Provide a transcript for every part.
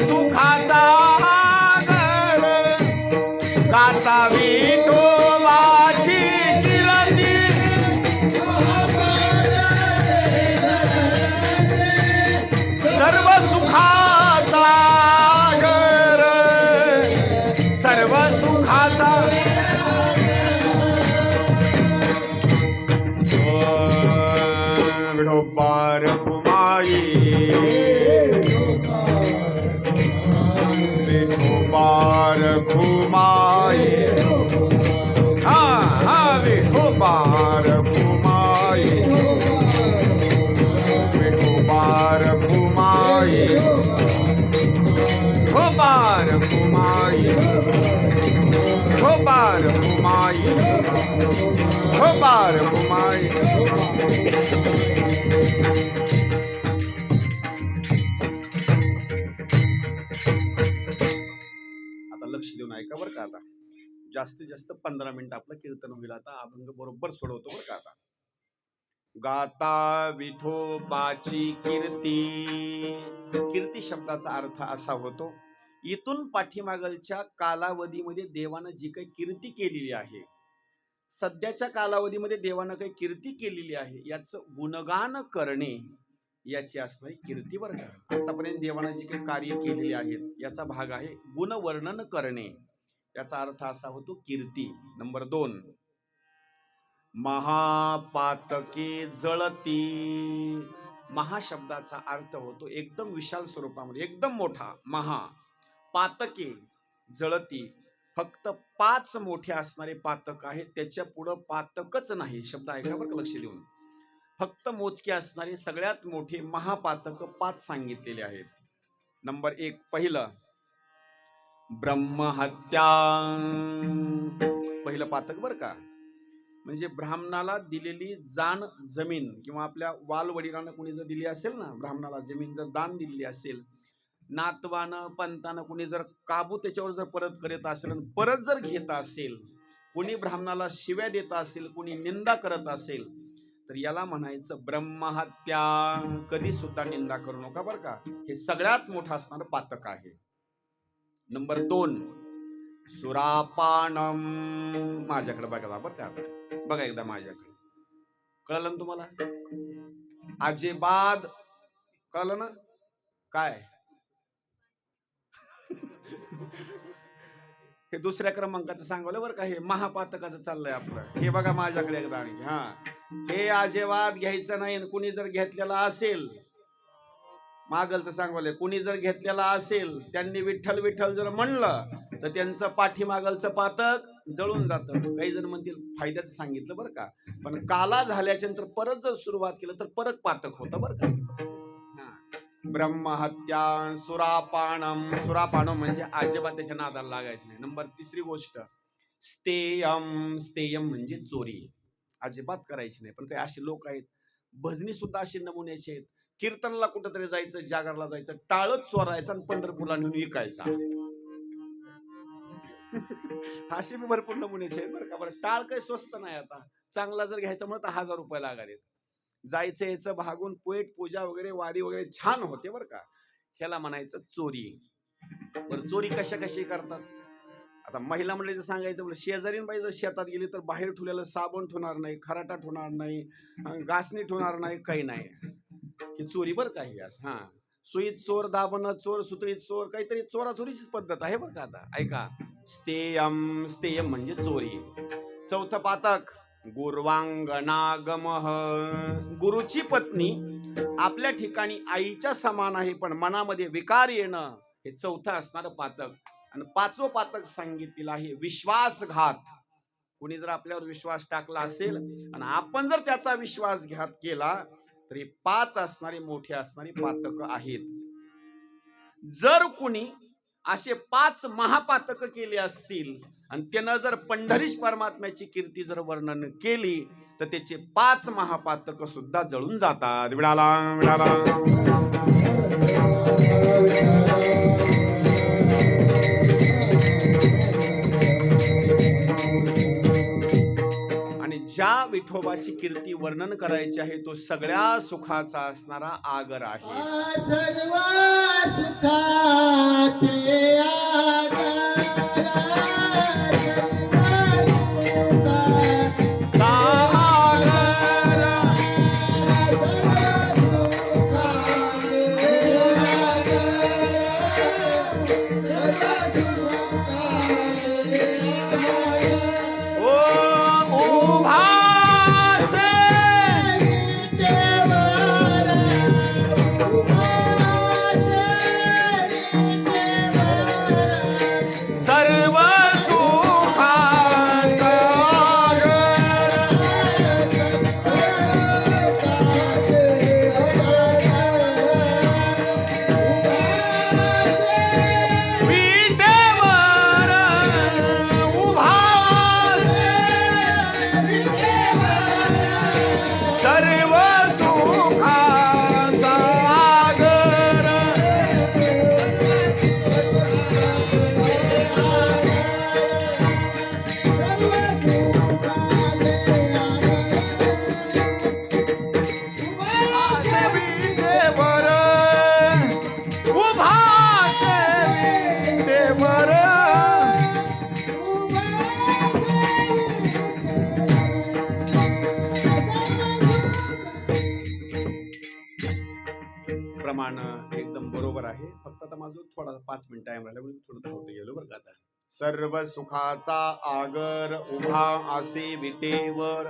सुखाचा કુમાર કુમાય હા હા કુમાર કુમાય કુમાર કુમાય કુમાર કુમાય કુમાર કુમાય કુમાર કુમાય जास्तीत जास्त पंधरा मिनिट आपलं कीर्तन होईल. आता अभंग बरोबर सोडवतो बरं का आता. गाता विठोबाची कीर्ती. कीर्ती शब्दाचा अर्थ असा होतो इथून पाठीमागलच्या कालावधीमध्ये देवानं जी काही कीर्ती केलेली आहे सध्याच्या कालावधीमध्ये देवानं काही कीर्ती केलेली आहे याचं गुणगान करणे याची असणारी कीर्ती वर्ग आतापर्यंत देवानं जी काही कार्य केलेली आहेत याचा भाग आहे गुणवर्णन करणे. त्याचा अर्थ असा होतो कीर्ती. नंबर दोन. महापातके जळती. महाशब्दाचा अर्थ होतो एकदम विशाल स्वरूपामध्ये एकदम मोठा. महा. पातके जळती. फक्त पाच मोठे असणारे पातक आहेत त्याच्या पुढं पातकच नाही. शब्द ऐका बरं लक्ष देऊन. फक्त मोजके असणारे सगळ्यात मोठे महापातक पाच सांगितलेले आहेत. नंबर एक पहिलं. ब्रह्महत्या. पहिलं पातक बरं का? म्हणजे ब्राह्मणाला दिलेली जाण जमीन किंवा आपल्या वालवडिलांना कुणी जर दिली असेल ना ब्राह्मणाला जमीन जर दान दिलेली असेल नातवानं पंतानं कुणी जर काबू त्याच्यावर जर परत करत असेल आणि परत जर घेत असेल कुणी ब्राह्मणाला शिव्या देत असेल कुणी निंदा करत असेल तर याला म्हणायचं ब्रह्महत्या. कधी सुद्धा निंदा करू नका बरं का? हे सगळ्यात मोठं असणारं पातक आहे. नंबर दोन. सुरापानम. माझ्याकडे बघा बरं का बघा एकदा माझ्याकडे. कळलं ना तुम्हाला? अजिबात कळलं ना? काय? हे दुसऱ्या क्रमांकाचं सांगवलं बरं का? हे महापातकाचं चाललंय आपलं. हे बघा माझ्याकडे एकदा आणखी हा. हे अजिबात घ्यायचं नाही कुणी जर घेतलेला असेल मागलचं सांगवलंय कुणी जर घेतलेला असेल त्यांनी विठ्ठल विठ्ठल जर म्हणलं तर त्यांचं पाठीमागलचं पातक जळून जातं. काही जण म्हणतील फायद्याचं सांगितलं बरं का. पण काला झाल्याच्यानंतर परत जर सुरुवात केलं तर परत पातक होतं बरं का. हा. ब्रह्महत्या सुरापानम सुरापानम म्हणजे अजिबात त्याच्या नादाला लागायचं नाही. नंबर तिसरी गोष्ट स्तेयम स्तेयम म्हणजे चोरी. अजिबात करायची नाही. पण काही असे लोक आहेत भजनी सुद्धा असे नमुन्याचे आहेत. कीर्तनाला कुठेतरी जायचं जागरला जायचं टाळच चोरायचं आणि पंढरपूरला नेऊन विकायचा. असे मी भरपूर नमुन्याचे आहेत बरं का. बरं टाळ काही स्वस्त नाही आता. चांगला जर घ्यायचं म्हणलं तर हजार रुपये लागालेत जायचं यायचं भागून पोएट पूजा वगैरे वारी वगैरे छान होते बरं का. ह्याला म्हणायचं चोरी. बरं चोरी कशा कशी करतात? आता महिला मंडळीचं सांगायचं म्हणजे शेजारीन बाई जर शेतात गेली तर बाहेर ठेवलेलं साबण ठेवणार नाही खराटा ठेवणार नाही घासणी ठेवणार नाही काही नाही. ही चोरी बरं का ही हा. सुईत चोर दाबण चोर सुतळीत चोर काहीतरी चोराचोरीचीच पद्धत आहे बरं का आता. ऐका. स्तेयम स्तेयम म्हणजे चोरी. चौथं पातक गुर्वांगनागम गुरुची पत्नी आपल्या ठिकाणी आईच्या समान आहे पण मनामध्ये विकार येणं हे चौथं असणारं पातक. आणि पाचवं पातक सांगितलेलं आहे विश्वासघात. कुणी जर आपल्यावर विश्वास टाकला असेल आणि आपण जर त्याचा विश्वासघात केला तरी पाच असणारी मोठी असणारी पातक आहेत. जर कुणी असे पाच महापातक केले असतील आणि त्यानं जर पंढरीश परमात्म्याची कीर्ती जर वर्णन केली तर त्याचे पाच महापातक सुद्धा जळून जातात. विडाला विडाला. विठोबाची कीर्ती वर्णन करायची आहे तो सगळ्या सुखाचा असणारा आगर आहे. माझं पाच मिनिट टाइम राहिला म्हणून थोडं धावते गेलो बरं का आता. सर्व सुखाचा आगर उभा असे विटेवर.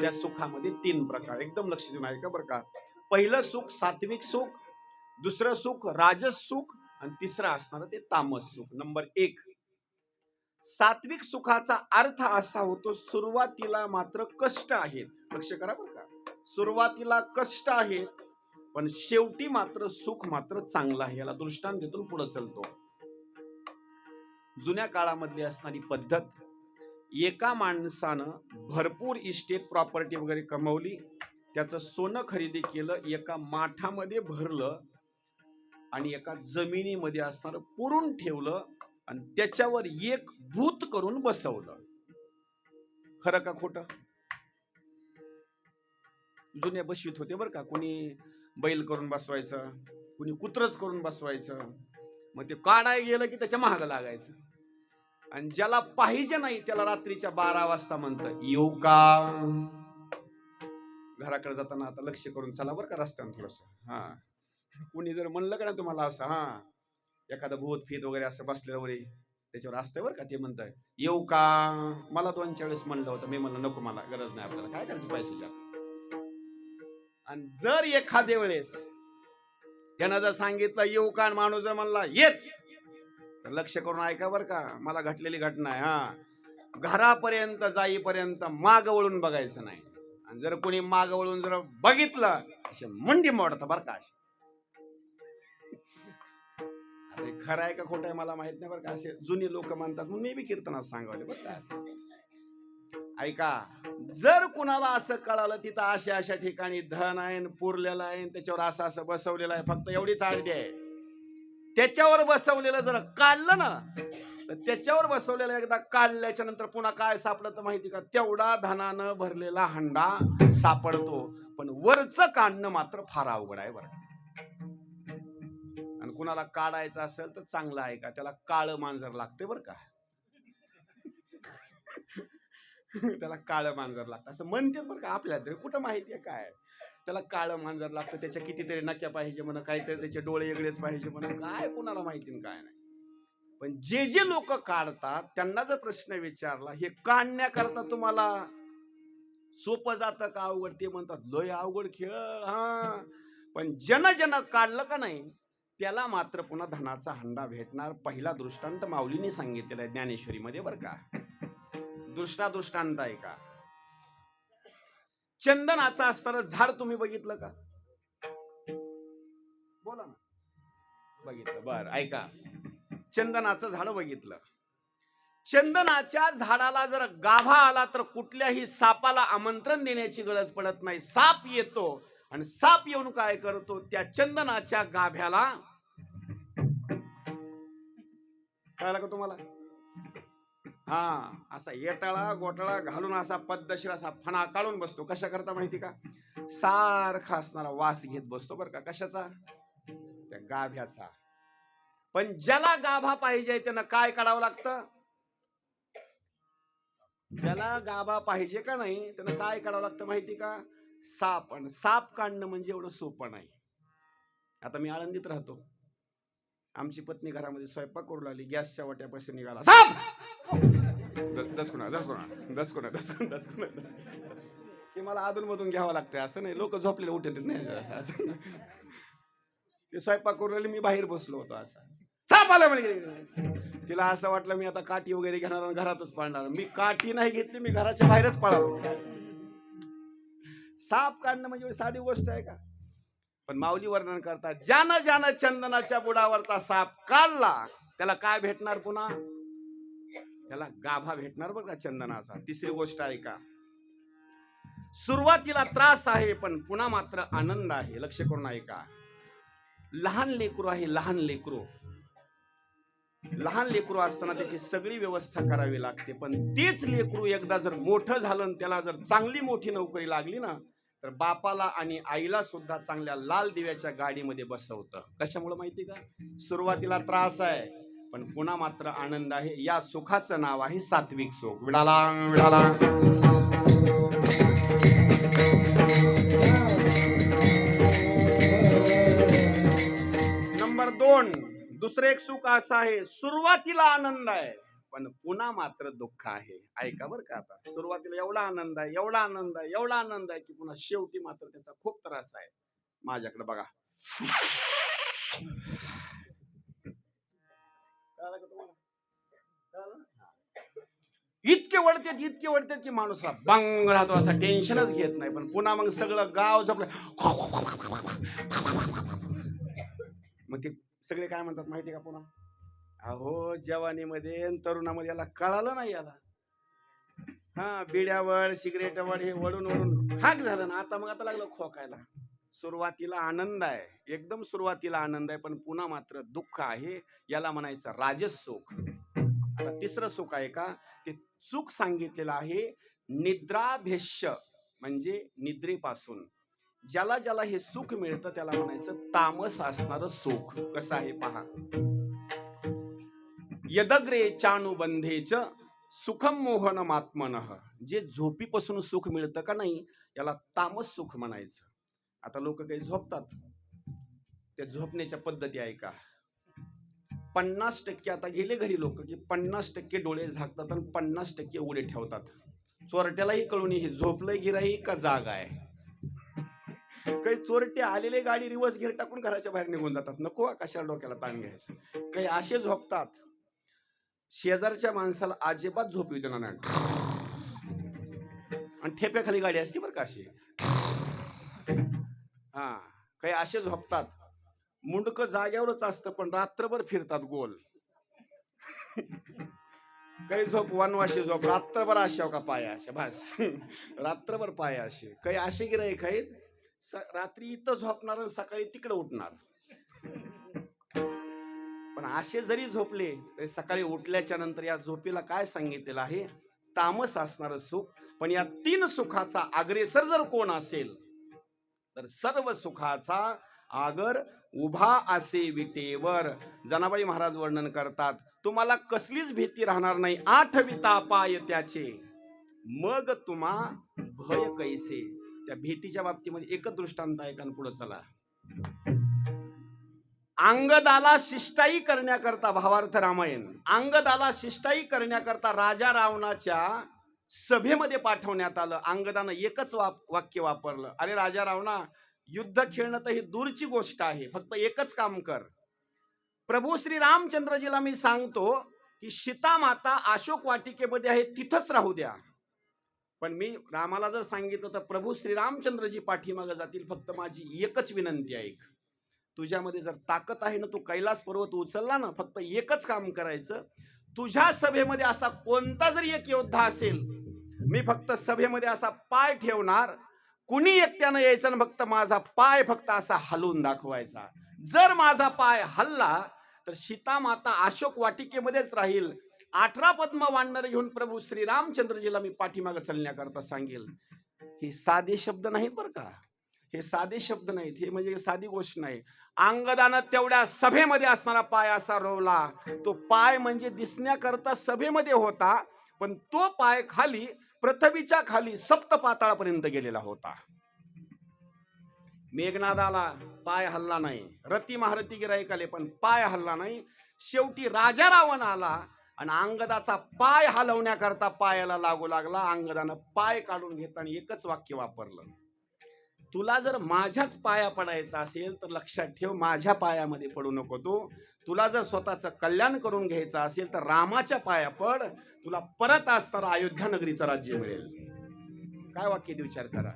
त्या सुखामध्ये तीन प्रकार एकदम लक्ष देऊन आहे का बरं का. पहिलं सुख सात्विक सुख दुसरं सुख राजस सुख आणि तिसरं असणार ते तामस सुख. नंबर एक. सात्विक सुखाचा अर्थ असा होतो सुरुवातीला मात्र कष्ट आहेत. लक्ष करा बरं का. सुरुवातीला कष्ट आहेत पण शेवटी मात्र सुख मात्र चांगलं आहे याला दृष्टांत पुढे चलतो. जुन्या काळामधली असणारी पद्धत एका माणसानं भरपूर इस्टेट प्रॉपर्टी वगैरे कमवली त्याचं सोनं खरेदी केलं एका माठामध्ये भरलं आणि एका जमिनीमध्ये असणारं पुरून ठेवलं आणि त्याच्यावर एक भूत करून बसवलं. खरं का खोट? जुन्या बसवीत होते बरं का कोणी बैल करून बसवायचं कुणी कुत्रच करून बसवायचं. मग ते काढाय गेलं की त्याच्या महाग लागायचं. आणि ज्याला पाहिजे नाही त्याला रात्रीच्या बारा वाजता म्हणतं येऊ का? घराकडे जाताना आता लक्ष करून चला बरं का रस्त्यानं थोडस. हा. कुणी जर म्हणलं का ना तुम्हाला असं हा. एखादं भूत फीत वगैरे असं बसलेलं वगैरे त्याच्यावर असतंय बरं का ते म्हणतंय येऊ का? मला दोन चार वेळेस म्हणलं होतं मी म्हणलं नको मला गरज नाही आपल्याला. काय करायचं पैसे आणि जर एखाद्या वेळेस त्यानं जर सांगितलं येऊ का? माणूस जर म्हणला येच. तर लक्ष करून ऐका बरं का मला घटलेली घटना आहे हा. घरापर्यंत जाईपर्यंत माग वळून बघायचं नाही. आणि जर कोणी माग वळून जर बघितलं असे मंडी मोडत बरं का अरे खरं आहे का खोटं आहे मला माहीत नाही बरं का असे जुनी लोक म्हणतात मग मी बी कीर्तनात सांगावले बरं का असं. ऐका जर कुणाला असं कळालं तिथं अशा अशा ठिकाणी धन आहे पुरलेलं आहे त्याच्यावर असं असं बसवलेलं आहे फक्त एवढीच आयडिया आहे. त्याच्यावर बसवलेलं जर काढलं ना तर त्याच्यावर बसवलेलं एकदा काढल्याच्या नंतर पुन्हा काय सापडलं तर माहिती का? तेवढा धनानं भरलेला हंडा सापडतो. पण वरचं काढणं मात्र फार अवघड आहे बरं आणि कुणाला काढायचं असेल तर चांगलं आहे का? त्याला काळं मांजर लागते बरं का. त्याला काळं मांजर लागतं. असं म्हणते बरं का आपल्या तरी. कुठं माहिती आहे काय? त्याला काळं मांजर लागतं त्याच्या कितीतरी नक्या पाहिजे म्हणा काहीतरी त्याचे डोळे वेगळेच पाहिजे म्हणा. काय कुणाला माहिती काय नाही. पण जे जे लोक काढतात त्यांना जर प्रश्न विचारला हे काढण्याकरता तुम्हाला सोपं जातं का अवघड? ते म्हणतात लय अवघड खेळ हा. पण जन जन काढलं का नाही त्याला मात्र पुन्हा धनाचा हंडा भेटणार. पहिला दृष्टांत माऊलीने सांगितलेला आहे ज्ञानेश्वरीमध्ये बरं का. दुसरा दृष्टांत आहे का चंदनाचं असताना झाड तुम्ही बघितलं का? बोला ना. बघितलं. बर ऐका. चंदनाचं झाड बघितलं. चंदनाच्या झाडाला जर गाभा आला तर कुठल्याही सापाला आमंत्रण देण्याची गरज पडत नाही. साप येतो आणि साप येऊन काय करतो? त्या चंदनाच्या गाभ्याला कळलं का तुम्हाला? हा असा येटाळा गोटाळा घालून असा पद्धतशीर असा फणा काढून बसतो. कशा करता माहिती का? सारखा असणारा वास घेत बसतो बरं का. कशाचा? त्या गाभ्याचा. पण ज्याला गाभा पाहिजे त्यानं काय काढावं लागतं? ज्याला गाभा पाहिजे का नाही त्यानं काय काढावं लागतं माहिती का? साप. आणि साप काढणं म्हणजे एवढं सोपं नाही. आता मी आळंदीत राहतो. आमची पत्नी घरामध्ये स्वयंपाक करू लागली. गॅसच्या वाट्यापाशी निघाला. साप! दसकुणा दसकुणा दसकुणा दसकुणा दसकुणा ते मला अधून मधून घ्यावं लागतंय असं नाही. लोक झोपलेले उठत नाही. असं ते स्वयंपाक करून राहिले मी बाहेर बसलो होतो असं. साप आला म्हणजे तिला असं वाटलं मी आता काठी वगैरे घेणार आणि घरातच पाळणार. मी काठी नाही घेतली मी घराच्या बाहेरच पळालो. साप काढणं म्हणजे साधी गोष्ट आहे का? पण माऊली वर्णन करतात ज्यानं ज्यानं चंदनाच्या बुडावरचा साप काढला त्याला काय भेटणार पुन्हा? त्याला गाभा भेटणार बघा चंदनाचा. तिसरी गोष्ट आहे का सुरुवातीला त्रास आहे पण पुन्हा मात्र आनंद आहे. लक्ष करून ऐका. लहान लेकरू आहे लहान लेकरू. लहान लेकरू असताना त्याची सगळी व्यवस्था करावी लागते पण तेच लेकरू एकदा जर मोठं झालं त्याला जर चांगली मोठी नोकरी लागली ना तर बापाला आणि आईला सुद्धा चांगल्या लाल दिव्याच्या गाडीमध्ये बसवतं. कशामुळे माहिती का? सुरुवातीला त्रास आहे. पण पुन्हा मात्र आनंद आहे. या सुखाचं नाव आहे सात्विक सुख. विडाला विडाला नंबर दोन दुसरं एक सुख असं आहे. सुरुवातीला आनंद आहे पण पुन्हा मात्र दुःख आहे. ऐका बरं का आता. सुरुवातीला एवढा आनंद आहे एवढा आनंद आहे एवढा आनंद आहे की पुन्हा शेवटी मात्र त्याचा खूप त्रास आहे. माझ्याकडे बघा. इतके इतके वाटतात की माणूस बंग राहतो असा टेन्शनच घेत नाही. पण पुन्हा मग सगळं गाव झोपलं मग ते सगळे काय म्हणतात माहिती का पुन्हा? अहो जवानीमध्ये तरुणामध्ये याला कळालं नाही याला. हा बिड्यावर सिगरेटवर हे वळून वळून हाक झालं ना आता मग आता लागलं खोकायला. सुरुवातीला आनंद आहे. एकदम सुरुवातीला आनंद आहे पण पुन्हा मात्र दुःख आहे. याला म्हणायचं राजस सुख तिसरं सुख आहे का? ते सुख सांगितलेलं आहे निद्राभेष्य म्हणजे निद्रेपासून. ज्याला ज्याला हे सुख मिळतं त्याला म्हणायचं तामस असणार सुख. कसं आहे पहा. यदग्रे चाणुबंधेच सुखम मोहन मात्मन जे झोपीपासून सुख मिळतं का नाही याला तामस सुख म्हणायचं. आता लोक काही झोपतात. त्या झोपण्याच्या पद्धती आहे का? पन्नास टक्के आता गेले घरी लोक की पन्नास टक्के डोळे झाकतात आणि पन्नास टक्के उडे ठेवतात. चोरट्यालाही कळून हे झोपलंय गिराही का जाग आहे? काही चोरटे आलेले गाडी रिवर्स गिअर टाकून घराच्या बाहेर निघून जातात. नको कशाला डोक्याला ताण घ्यायचं? काही असे झोपतात. शेजारच्या माणसाला अजिबात झोप येऊ देणार नाही. आणि ठेप्याखाली गाडी असते बरं का अशी. हा काही असे झोपतात. मुंडक जाग्यावरच असतं पण रात्रभर फिरतात गोल. काही झोप वनवाशी झोप रात्रभर अशा हो का पाया अशा बस. रात्रभर पाया असे. काही असे गिराईक आहेत रात्री इथं झोपणार सकाळी तिकडे उठणार. पण असे जरी झोपले तरी सकाळी उठल्याच्या नंतर या झोपेला काय सांगितलेलं आहे? तामस असणार सुख. पण या तीन सुखाचा अग्रेसर जर कोण असेल तर सर्व सुखाचा आगर उभा असे विटेवर. जनाबाई महाराज वर्णन करतात तुम्हाला कसलीच भीती राहणार नाही. आठ पाय त्याचे. मग तुम्हा भय कैसे? त्या भीतीच्या बाबतीमध्ये एकच दृष्टांत आहे पुढे चला. अंगदाला शिष्टाई करण्याकरता भावार्थ रामायण. अंगदाला शिष्टाई करण्याकरता राजा रावणाच्या सभेमध्ये पाठवण्यात आलं. अंगदानं एकच वाक्य वापरलं. अरे राजा रावणा युद्ध खेळणं तर ही दूरची गोष्ट आहे. फक्त एकच काम कर. प्रभू श्री रामचंद्रजीला मी सांगतो की सीता माता अशोक वाटिकेमध्ये आहे तिथंच राहू द्या. पण मी रामाला जर सांगितलं तर प्रभू श्रीरामचंद्रजी पाठीमागे जातील फक्त माझी एकच विनंती ऐक तुझ्यामध्ये जर ताकद आहे ना तू कैलास पर्वत उचलला ना फक्त एकच काम करायचं. तुझ्या सभेमध्ये असा कोणता जरी एक योद्धा असेल मी फक्त सभेमध्ये असा पाय ठेवणार कुणी एकट्यानं यायचं ना फक्त माझा पाय फक्त असा हलवून दाखवायचा? जर माझा पाय हल्ला तर सीता माता अशोक वाटिकेमध्येच राहील. अठरा पद्म वाढणारे घेऊन प्रभू श्रीरामचंद्रजीला मी पाठीमागे चालण्याकरता सांगेल. हे साधे शब्द नाहीत बरं का? हे साधे शब्द नाहीत. हे म्हणजे साधी गोष्ट नाही. अंगदानं तेवढ्या सभेमध्ये असणारा पाय असा रोवला. तो पाय म्हणजे दिसण्याकरता सभेमध्ये होता पण तो पाय खाली पृथ्वीच्या खाली सप्त पाताळापर्यंत गेलेला होता. मेघनादाला पाय हल्ला नाही. रती महारथी गिराईक आले पण पाय हल्ला नाही. शेवटी राजा रावण आला आणि अंगदाचा पाय हलवण्याकरता पायाला लागू लागला. अंगदानं पाय काढून घेताना एकच वाक्य वापरलं. तुला जर माझ्याच पाया पडायचा असेल तर लक्षात ठेव माझ्या पायामध्ये पडू नको तू. तुला जर स्वतःचं कल्याण करून घ्यायचं असेल तर रामाच्या पाया पड. तुला परत असताना अयोध्या नगरीचं राज्य मिळेल. काय वाक्य ते विचार करा?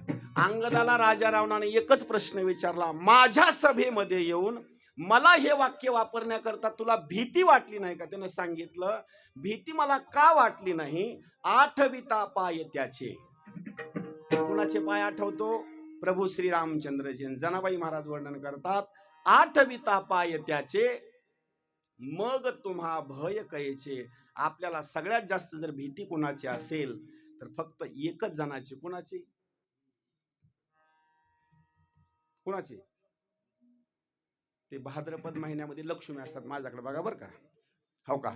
अंगदाला राजा रावणाने एकच प्रश्न विचारला माझ्या सभेमध्ये येऊन मला हे वाक्य वापरण्याकरता तुला भीती वाटली नाही का? त्यानं सांगितलं भीती मला का वाटली नाही? आठविता पाय त्याचे. कुणाचे पाय आठवतो? प्रभू श्री रामचंद्रजी. जनाबाई महाराज वर्णन करतात आठविता पाय त्याचे मग तुम्हा भय कयचे आपल्याला सगळ्यात जास्त जर भीती कुणाची असेल तर फक्त एकच जणाची. कुणाची? कुणाची? ते भाद्रपद महिन्यामध्ये लक्ष्मी असतात माझ्याकडे बघा बरं का. हो का?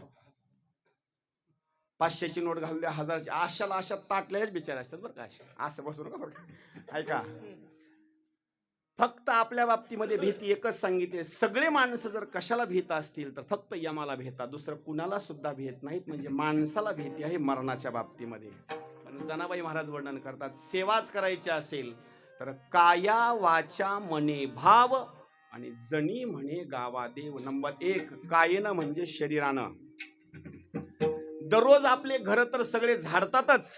पाचशेची नोट घालून द्या हजारची. आशाला आशा ताटल्याच बिचारे असतात बरं का असं बसू नका बरं ऐका. फक्त आपल्या बाबतीमध्ये भीती एकच सांगितली सगळे माणसं जर कशाला भीत असतील तर फक्त यमाला भेता दुसरं कुणाला सुद्धा भेत नाहीत. म्हणजे माणसाला भीती आहे मरणाच्या बाबतीमध्ये. पण जनाबाई महाराज वर्णन करतात सेवाच करायची असेल तर काया वाचा मने भाव आणि जणी म्हणे गावा देव. नंबर एक कायेनं म्हणजे शरीरानं. दररोज आपले घर तर सगळे झाडतातच.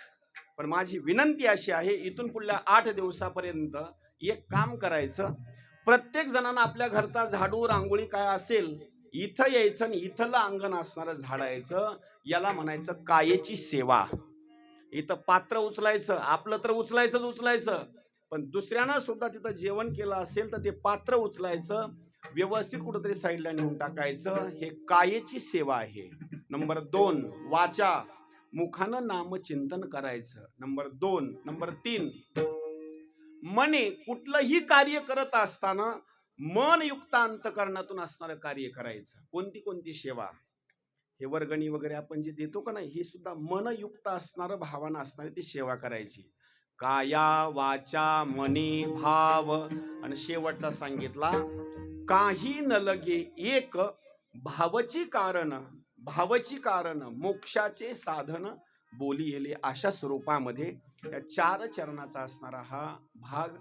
पण माझी विनंती अशी आहे इथून पुढल्या आठ दिवसापर्यंत एक काम करायचं. प्रत्येक जणांना आपल्या घरचा झाडू रांगोळी काय असेल इथं यायचं आणि इथलं अंगण असणारं झाडायचं याला म्हणायचं कायेची सेवा. इथं पात्र उचलायचं आपलं तर उचलायचंच उचलायचं. पण दुसऱ्यानं सुद्धा तिथं जेवण केलं असेल तर ते पात्र उचलायचं. व्यवस्थित कुठंतरी साईडला नेऊन टाकायचं. हे कायेची सेवा आहे. नंबर दोन वाचा. मुखानं नामचिंतन करायचं. नंबर दोन नंबर तीन मने कुठलंही कार्य करत असताना मन युक्त अंतकरणातून असणारं कार्य करायचं. कोणती कोणती सेवा? हे वर्गणी वगैरे आपण जे देतो का नाही हे सुद्धा मनयुक्त असणारं भावना असणारी ती सेवा करायची. काया वाचा मने भाव. आणि शेवटचा सांगितला काही न लगे एक भावची कारण भावची कारण मोक्षाचे साधन बोली येले अशा स्वरूपामध्ये या चार चरणाचा असणारा हा भाग